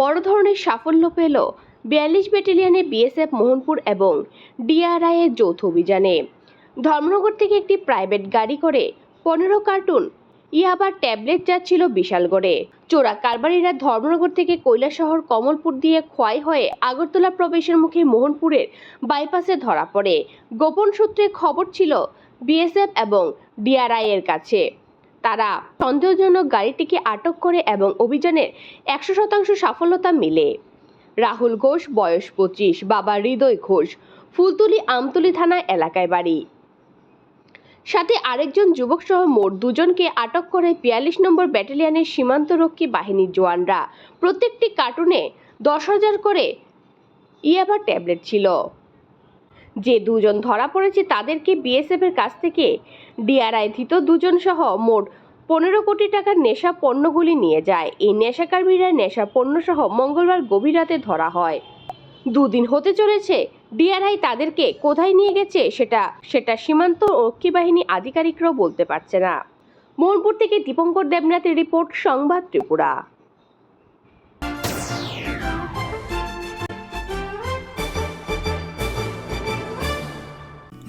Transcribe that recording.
বড় ধরনের সাফল্য পেল বিয়াল্লিশ ব্যাটালিয়নে বিএসএফ মোহনপুর এবং ডিআরআই এর যৌথ অভিযানে। ধর্মনগর থেকে একটি প্রাইভেট গাড়ি করে পনেরো কার্টুন ইয়াবার ট্যাবলেট যাচ্ছিল বিশালগড়ে। চোরা কারবারিরা ধর্মনগর থেকে কৈলাসহর, কমলপুর দিয়ে খোয়াই হয়ে আগরতলা প্রবেশের মুখে মোহনপুরের বাইপাসে ধরা পড়ে। গোপন সূত্রে খবর ছিল বিএসএফ এবং ডিআরআই এর কাছে। তারা। সন্দেহজনক গাড়িটিকে আটক করে এবং অভিযানের একশো শতাংশ সফলতা মিলে। রাহুল ঘোষ, বয়স পঁচিশ, বাবা হৃদয় ঘোষ, ফুলতুলি আমতুলি থানা এলাকায় বাড়ি। সাথে আরেকজন যুবক সহ মোট দুজনকে আটক করে বিয়াল্লিশ নম্বর ব্যাটালিয়নের সীমান্তরক্ষী বাহিনীর জওয়ানরা। প্রত্যেকটি কার্টুনে দশ হাজার করে ইয়াবা ট্যাবলেট ছিল। যে দুজন ধরা পড়েছে তাদেরকে বিএসএফ এর কাছ থেকে ডিআরআই ধৃত দুজন সহ মোট পনেরো কোটি টাকার নেশা পণ্যগুলি নিয়ে যায়। এই নেশাকারীরা নেশা পণ্য সহ মঙ্গলবার গভীর রাতে ধরা হয়। দুদিন হতে চলেছে, ডিআরআই তাদেরকে কোথায় নিয়ে গেছে সেটা সেটা সীমান্ত রক্ষী বাহিনী আধিকারিকরাও বলতে পারছে না। মোহনপুর থেকে দীপঙ্কর দেবনাথের রিপোর্ট, সংবাদ ত্রিপুরা।